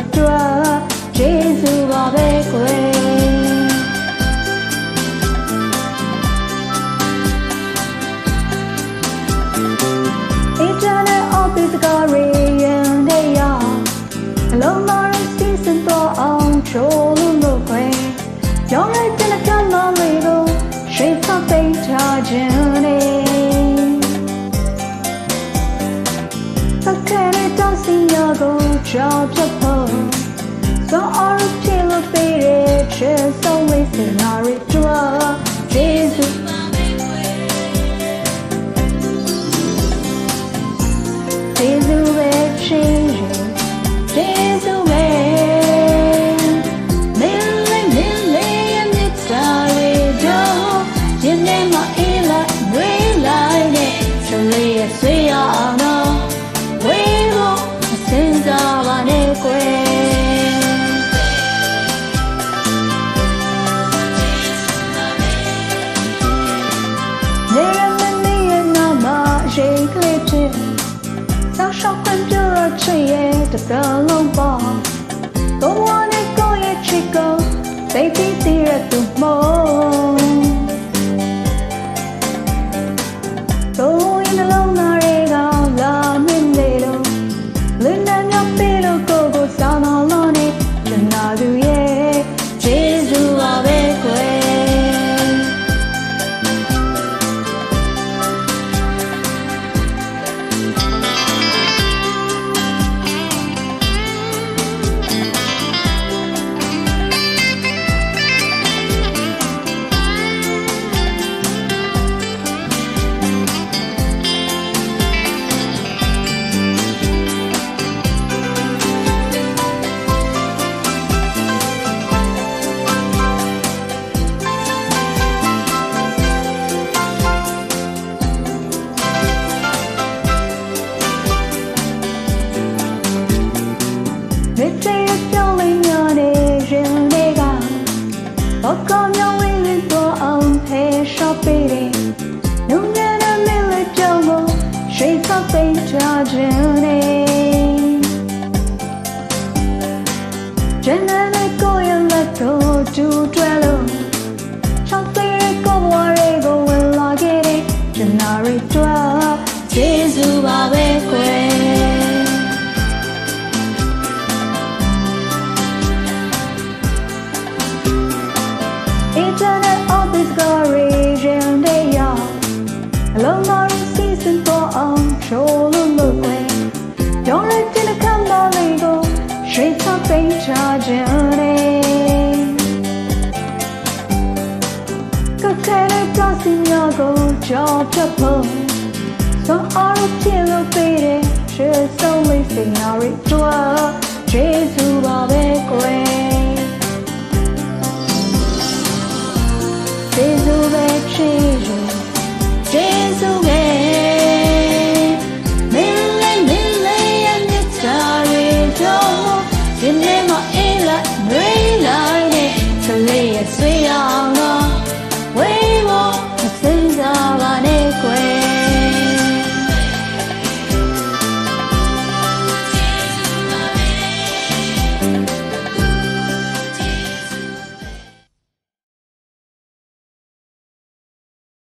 န်နာရတော့ဂျေဇူးပါပဲကွယ် Internet office ကရေရင်နေရအလုံးမရစီစဉ်တော့အောင်ချိုးလို့လို့ခွေရောင်းလိုက်တဲ့ကမ်းမလေးကိုရှိဖတ်သိမ်းထားခြင်းနဲ့သတ်ခဲတဲ့တောင်းစီရကိုကြောက်ဖြ Don't always chill, be rich, so listen, are ရေကလေးဖြစ်ဆောက်ရှောက်ခွင့်ပြုရချင်ရဲ့တကလုံးပေါ့တော့ဝနဲ့ကိုရဲ့ချစ်ကို ရှိတ်ဖတ်သိမ်းထားခြင်းနဲ့ဂျန်နဲ့ကိုရလက်ကိုတူတွဲ ရှိတ်ချပိန်ချခြင်းနဲ့ကခဲတဲ့တောင်းစီများကိုကြောက်ဖြတ်ဖို့ So all of you look better just only scenario တော့ကျေးဇူးပါပဲကွယ်